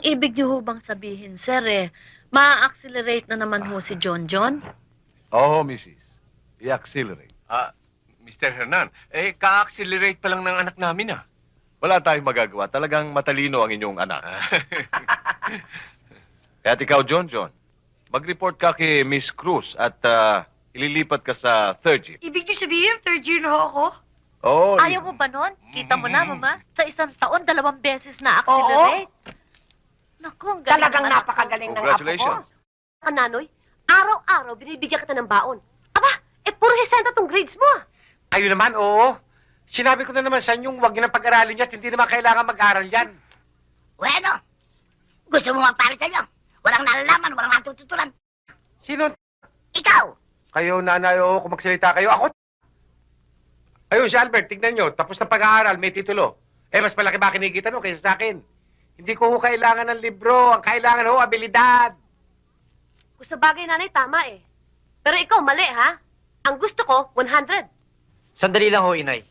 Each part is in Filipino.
Ang ibig niyo ho bang sabihin, sir, eh, ma-accelerate na naman ho si John John? Oo, Mrs. I-accelerate. Ah, Mr. Hernan, eh, ka-accelerate pa lang ng anak namin, ah. Wala tayong magagawa. Talagang matalino ang inyong anak. Kaya ikaw, John John, mag-report ka kay Miss Cruz at ah, ililipat ka sa third year. Ibig niyo sabihin, third year na ho ako? Oo. Ayaw mo ba nun? Kita mo na, mama? Sa isang taon, dalawang beses na accelerate. Naku, ang galing Talagang ng anak ko. napakagaling ng apo ko. Congratulations. Kananoy, araw-araw binibigyan kita ng baon. Aba, eh puro hisenta tong grades mo ah. Ayun naman, oo. Sinabi ko na naman sa inyong huwag niyo nang pag-aralin yan at hindi naman kailangan mag-aral yan. Bueno, gusto mo magpare sa'yo. Walang nalalaman, walang matututulan. Sino? Ikaw! Kayo, nanay, oo, kung magsalita kayo. Ako, Ayun, si Albert, tignan nyo. Tapos na pag-aaral, may titulo. Eh, mas malaki ba kinikita no kaysa sa akin? Hindi ko ho kailangan ng libro. Ang kailangan ho, abilidad. Kung sa bagay nanay, tama eh. Pero ikaw, mali ha? Ang gusto ko, 100. Sandali lang ho, inay.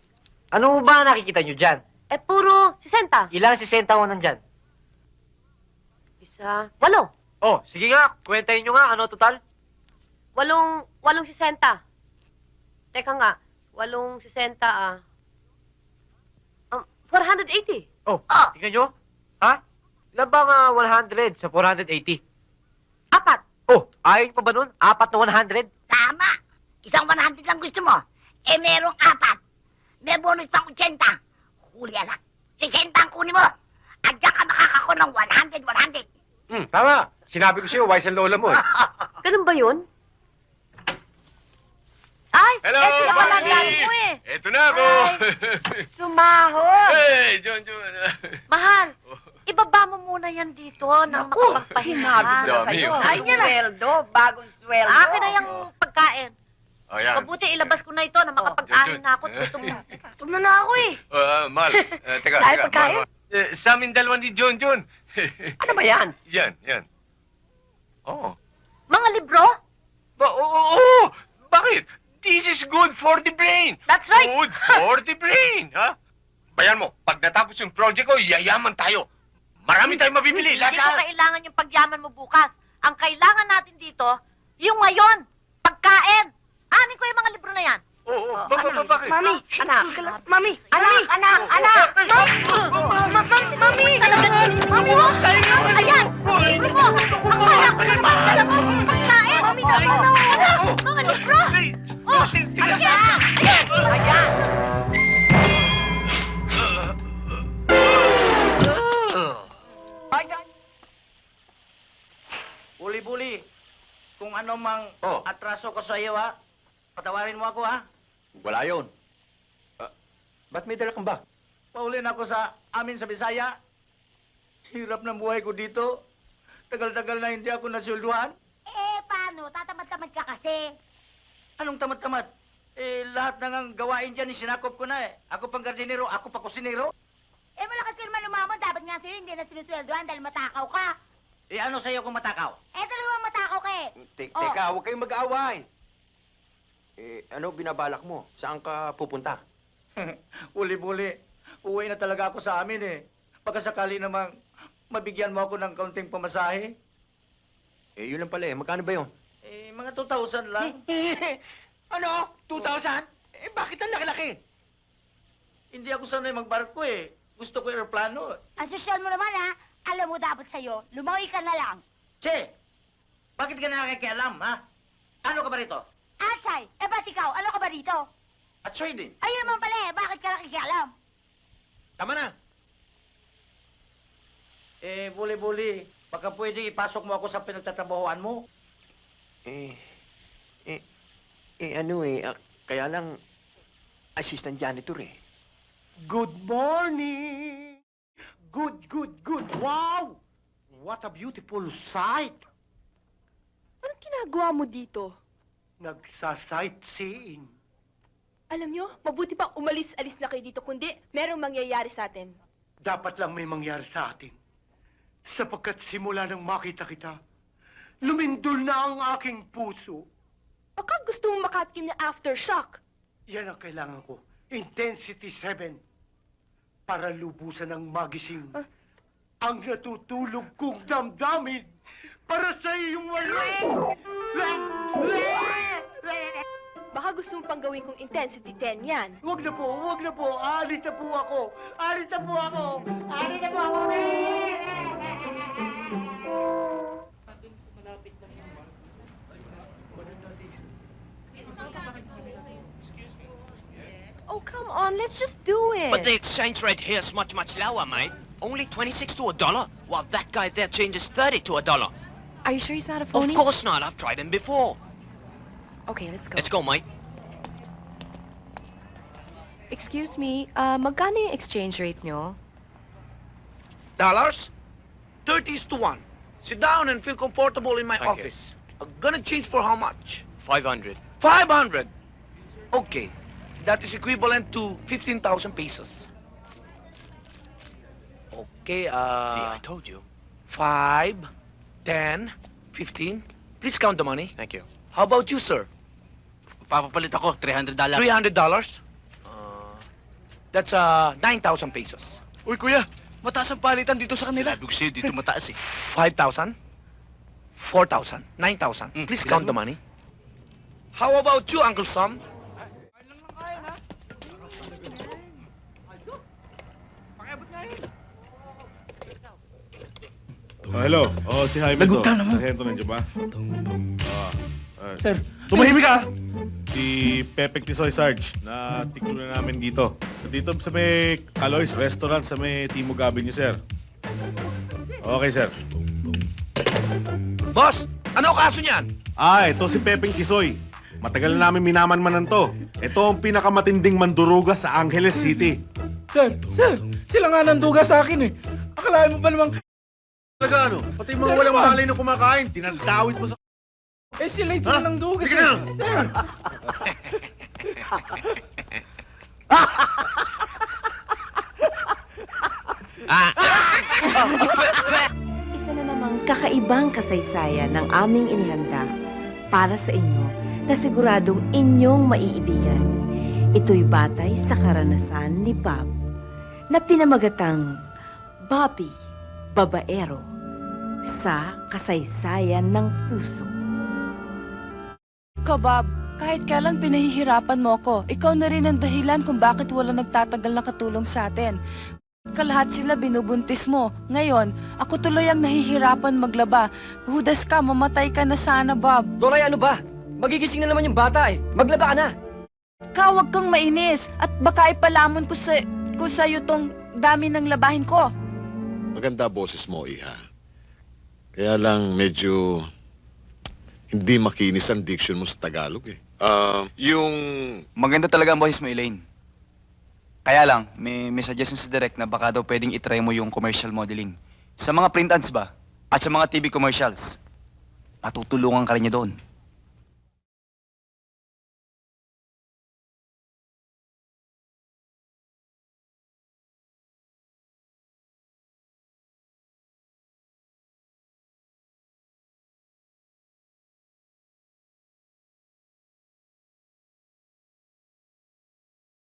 Ano ba nakikita nyo dyan? Eh puro 60. Ilang sisenta ho nandyan? Isa, walo. Oh, sige nga, kwentahin nyo nga, ano total? Walong, walong 60. Teka nga, walong 60 ah. Um, 480. Oh, Oh. tingnan nyo. Ha? Ilan ba nga 100 sa 480? Apat. Oh, ayaw nyo pa ba nun? Apat na 100? Tama! Isang 100 lang gusto mo. Eh, merong apat. May bonus pang 80. Huli anak. 60 ang kunin mo. At diyan ka makakako ng 100, 100. Hmm, tama. Sinabi ko sa'yo, wise ang lola mo. Eh. Ganun ba yun? Ay, Hello, eto na pala ang Mami! gamit mo eh. Eto na ako! Sumaho. hey, John John! Mahal, muna yan dito nang makapagpahinga. Dami, oh. Ay, yan na. sweldo, bagong sweldo. Akin na yung pagkain. Oh, yan. Mabuti ilabas ko na ito na makapag-ahin na ako. Gutom na. Gutom na na ako eh. Ah, Mal, eh, teka, Dahil teka. pagkain? Mal, Mal. Eh, sa amin dalawa ni John John. Ano ba yan? yan, yan. Oh. Mga libro? Ba, oo, oo, oo. Bakit? This is good for the brain. That's right. Good for the brain, ha? Bayan mo, pag natapos yung project ko, yayaman tayo. Marami tayong mabibili. Hindi ko kailangan yung pagyaman mo bukas. Ang kailangan natin dito, yung ngayon, pagkain. Anin ko yung mga libro na yan. Oo, oo. Ba, ba, ba, bakit? Mami, anak. Mami, anak, anak, anak. Mami, mami mo. Ayan! Libro mo! Ang kaya ko naman! Pagkain! Mami na! Anak! Mga libro! Oh! Ayan! Ayan! Buli-buli. Kung ano mang Oh. atraso ko sa iyo, ha? Patawarin mo ako, ha? Wala yun. Ah, ba't may dala kang bag? Paulin ako sa amin sa Bisaya. Hirap ng buhay ko dito. Tagal-tagal na hindi ako nasulduhan. Eh, paano? Tatamad-tamad ka kasi. Anong tamad-tamad? Eh, lahat ng gawain dyan, sinakop ko na eh. Ako pang gardinero, ako pa kusinero. Eh, malakas ka naman lumamon. Dapat nga sa'yo hindi na sinusweldohan dahil matakaw ka. Eh, ano sa'yo kung matakaw? Eh, talagang matakaw ka eh. Te- Oh. Teka, huwag kayong mag-aaway. Eh, ano binabalak mo? Saan ka pupunta? Buli-buli. Uwi na talaga ako sa amin eh. Pagkasakali namang mabigyan mo ako ng kaunting pamasahe. Eh, yun lang pala eh. Magkano ba yun? Eh, mga 2,000 lang. ano? 2,000? Eh, bakit ang laki-laki? Hindi ako sanay magbarko eh. Gusto ko aeroplano. Ang sosyal mo naman ha. Alam mo dapat sa'yo, lumawi ka na lang. Che, bakit ka nakikialam, ha? Ano ka ba rito? Asay, eh ba't ikaw? Ano ka ba dito? At Sweden. Ayun naman pala eh, bakit ka nakikialam? Tama na. Eh, buli-buli. Baka pwede ipasok mo ako sa pinagtatrabahoan mo. Eh, eh, eh, ano eh. ah, kaya lang, assistant janitor eh. Good morning! Good, good, good. Wow! What a beautiful sight! Anong ginagawa mo dito? Nagsa-sightseeing. Alam nyo, mabuti pa umalis-alis na kayo dito, kundi merong mangyayari sa atin. Dapat lang may mangyari sa atin. Sapagkat simula nang makita kita, lumindol na ang aking puso. Baka gusto mong makatikim ng aftershock. Yan ang kailangan ko. Intensity 7. Para lubusan ng magising. Ah. ang natutulog kong damdamin para sa iyong wala. Baka gusto mong pang gawin kong intensity 10 yan. Huwag na po, huwag na po. Alis na po ako. Alis na po ako. Alis na po ako. Oh, come on, let's just do it. But the exchange rate here is much, much lower, mate. Only 26 to a dollar, while that guy there changes 30 to a dollar. Are you sure he's not a phony? Of course not. I've tried him before. Okay, let's go. Let's go, mate. Excuse me, uh, magkano yung exchange rate nyo? Dollars? 30 to 1. Sit down and feel comfortable in my Thank you. office. I'm gonna change for how much? 500. 500. Okay. That is equivalent to 15,000 pesos. Okay, uh... See, I told you. 5, 10, 15. Please count the money. Thank you. How about you, sir? Papapalit ako, $300. $300? Uh, That's uh, 9,000 pesos. Uy, kuya, mataas ang palitan dito sa kanila. Sinabi ko sa'yo, dito mataas eh. 5,000? 4,000? 9,000? Mm, Please count mo? the money. How about you, Uncle Sam? Oh, hello. Oh, si Jaime to. Nagutan naman. Sargento ba? Ah, ah, Sir, tumahimik ka! si Pepe Tisoy Sarge na tiklo na namin dito. Dito sa may Aloy's Restaurant sa may Timog Avenue, sir. Okay, sir. Boss, ano kaso niyan? Ah, ito si Pepeng Tisoy. Matagal na namin minamanmanan to. Ito ang pinakamatinding manduruga sa Angeles City. Sir, sir, sila nga nanduga sa akin eh. Akalain mo ba namang Talaga ano? Pati yung mga walang naman. malay na kumakain, tinadawit mo sa... eh sila ito Ha? nang duga Sige na. Sir, Isa na namang kakaibang kasaysayan ng aming inihanda para sa inyo na siguradong inyong maiibigan. Ito'y batay sa karanasan ni Bob na pinamagatang Bobby Babaero sa kasaysayan ng puso. Ikaw, Bob, kahit kailan pinahihirapan mo ako, ikaw na rin ang dahilan kung bakit wala nagtatagal na katulong sa atin. Kalahat sila binubuntis mo. Ngayon, ako tuloy ang nahihirapan maglaba. Hudas ka, mamatay ka na sana, Bob. Doray, ano ba? Magigising na naman yung bata eh. Maglaba ka na. Ka, huwag kang mainis. At baka ipalamon ko sa, ko sa'yo tong dami ng labahin ko. Maganda boses mo, Iha. Kaya lang medyo hindi makinis ang diction mo sa Tagalog eh. Ah, yung Maganda talaga ang boses mo, Elaine. Kaya lang, may, may suggestion sa direct na baka daw pwedeng itry mo yung commercial modeling. Sa mga print ads ba? At sa mga TV commercials. Matutulungan ka rin niya doon.